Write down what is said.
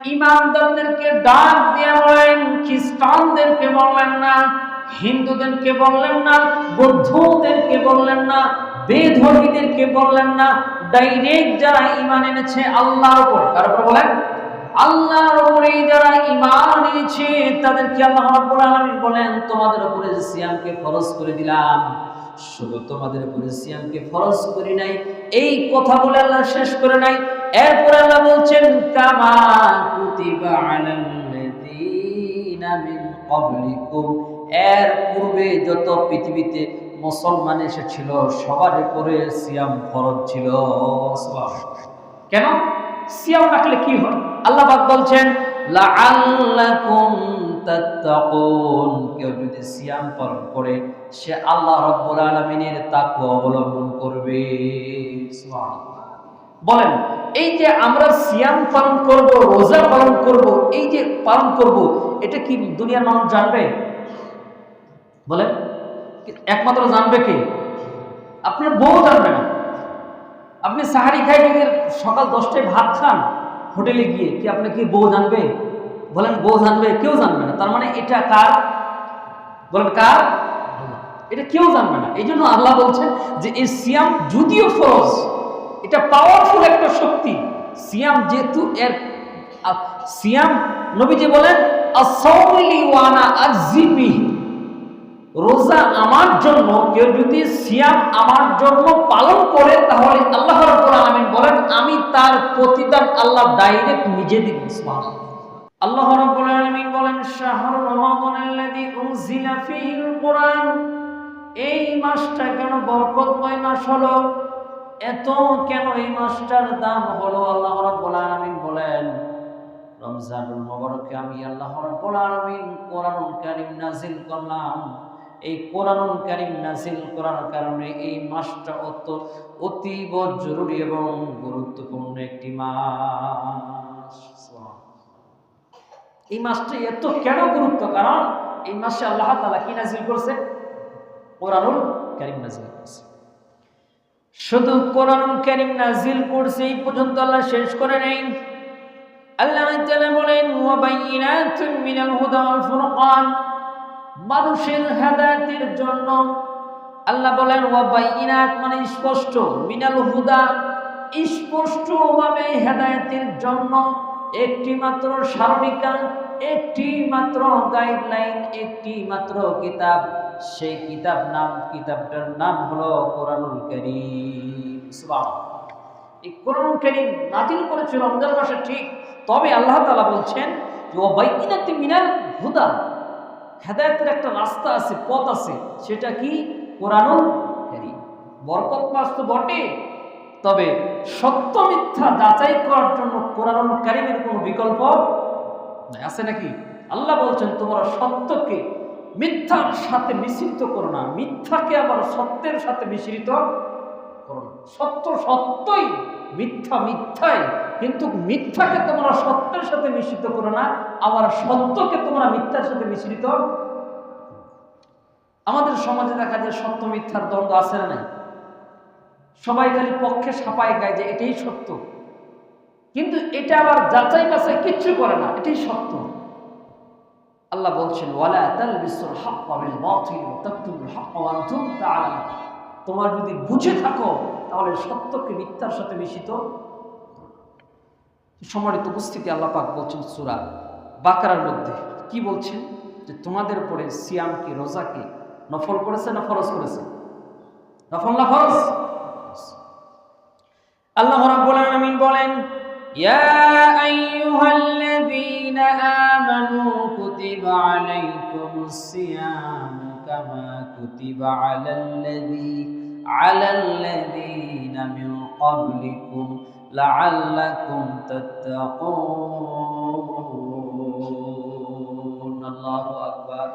ইমানদারদেরকে ডাক দিয়ে বলেন, খ্রিস্টানদেরকে বললেন না, হিন্দুদেরকে বললেন না, বৌদ্ধদেরকে বললেন না, বেধর্মীদেরকে বললেন না, ডাইরেক্ট যারা ইমান এনেছে আল্লাহর উপর। কার উপর বলেন, আল্লাহর উপরে যারা ইমান এনেছে, তাদেরকে আল্লাহ রাব্বুল আলামিন বলেন, তোমাদের উপরে সিয়ামকে ফরজ করে দিলাম, শুধু তোমাদের উপরে সিয়ামকে ফরজ করি নাই, এই কথা বলে আল্লাহ শেষ করে নাই এরপর আল্লাহ বলছেন, কামা কুতিবা আলাল্লাযীনা মিন ক্বাবলিকুম। এর পূর্বে যত পৃথিবীতে মুসলমান এসেছিল, সবার উপরে সিয়াম ফরজ ছিল। কেন? সিয়াম রাখলে কি হয় আল্লাহ পাক বলছেন, লাআল্লাকুম তাত্তাকুন। কেউ যদি সিয়াম পালন করে, সে আল্লাহ রাব্বুল আলামিনের তাকওয়া অবলম্বন করবে। সুবহানাল্লাহ। বলেন এই যে আমরা সিয়াম পালন করব, রোজা পালন করব, এই যে পালন করব, এটা কি দুনিয়ার মানুষ জানবে? বলেন একমাত্র জানবে কে? আপনার বউ জানবে না। আপনি সাহারি খাই সকাল দশটায় ভাত খান, হোটেলে গিয়ে, কি আপনি কি বউ জানবে? বলেন, বউ জানবে, কেউ জানবে না। তার মানে এটা কার? বলেন, কার? এটা কেউ জানবে না। এই জন্য আল্লাহ বলছেন যে, এই সিয়াম যদিও ফরজ, এটা একটা শক্তি। সিয়াম যেহেতু এর সিয়াম নবীজি বলেন রোজা আমার জন্য, কেউ যদি সিয়াম আমার জন্য পালন করে, তাহলে আল্লাহ রাব্বুল বলেন, আমি তার প্রতিদান আল্লাহ ডাইরেক্ট নিজে দিব। আল্লাহ রাব্বুল আলামিন বলেন, শাহরু রমাদানাল্লাযী উনজিলা কুরআন। এই মাসটা কেন বরকতময় মাস হলো? এত কেন এই মাসটার দাম হলো? আল্লাহ রাব্বুল আলামিন বলেন, রমজানুল মুবারকে আমি আল্লাহ রাব্বুল আলামিন কোরআনুল কারীম নাযিল করলাম। এই কোরআনুল কারীম নাযিল করার কারণে এই মাসটা অত অতীব জরুরি এবং গুরুত্বপূর্ণ একটি মাস। এই মাসটা এত কেন গুরুত্ব? কারণ এই মাসে আল্লাহ তাআলা কি নাযিল করছে? কোরআনুল কারীম নাযিল করছে। শুধু কোরআন কারীম নাজিল করছে এই পর্যন্ত আল্লাহ শেষ করে নেই। আল্লাহ তাআলা বলেন, ওয়া বাইয়িনাতুম মিনাল হুদা ওয়াল ফুরকান। মানুষের হেদায়েতের জন্য আল্লাহ বলেন, ওয়া বাইয়িনাত মানে স্পষ্ট, মিনাল হুদা স্পষ্টভাবে হেদায়েতের জন্য একটি মাত্র সারণিকা একটি মাত্র গাইডলাইন, একটি মাত্র কিতাব। সেই কিতাব নাম, কিতাবটার নাম হলো কোরআনুল কারীম। এই কোরআন কারীম নাজিল করেছে রমজান মাসে ঠিক, তবে আল্লাহ তালা বলছেন যে ও বাইকিনাতি মিনাল হুদা হেদায়েতের একটা রাস্তা আছে, পথ আছে, সেটা কি? কোরআনুল কারীম। বরকত মাস তো বটে, তবে সত্য মিথ্যা যাচাই করার জন্য কোরআনুল কারীমের কোনো বিকল্প আছে নাকি? আল্লাহ বলছেন, তোমরা সত্যকে মিথ্যার সাথে মিশ্রিত করো না। মিথ্যাকে আবার সত্যের সাথে মিশ্রিত করো না। সত্য সত্যই মিথ্যা মিথ্যাই। কিন্তু মিথ্যাকে তোমরা সত্যের সাথে মিশ্রিত করো না, আবার সত্যকে তোমরা মিথ্যার সাথে মিশ্রিত আমাদের সমাজে দেখা যায় সত্য মিথ্যার দ্বন্দ্ব আছে না সবাই খালি পক্ষে সাপায় গায় যে এটাই সত্য। কিন্তু এটা আবার যাচাই বাছাই কিচ্ছু করে না, এটাই সত্য। আল্লাহ বলছেন, ওয়ালা তাআলামুন। তোমার যদি বুঝে থাকো, তাহলে সত্যকে মিথ্যার সাথে মিশিত। সম্মানিত উপস্থিতি, আল্লাহ পাক বলছেন সূরা বাকারার মধ্যে কি বলছেন? যে তোমাদের উপরে সিয়াম কি, রোজা কি নফল করেছে না ফরজ করেছে? নফল না ফরজ? আল্লাহ বলেন কুতিবা আলাইকুমুস সিয়াম কামা কুতিবা আলাল্লাযী আলাল্লাযীনা মিন ক্বাবলিকুম লাআল্লাকুম তাত্তাকুন আল্লাহু আকবার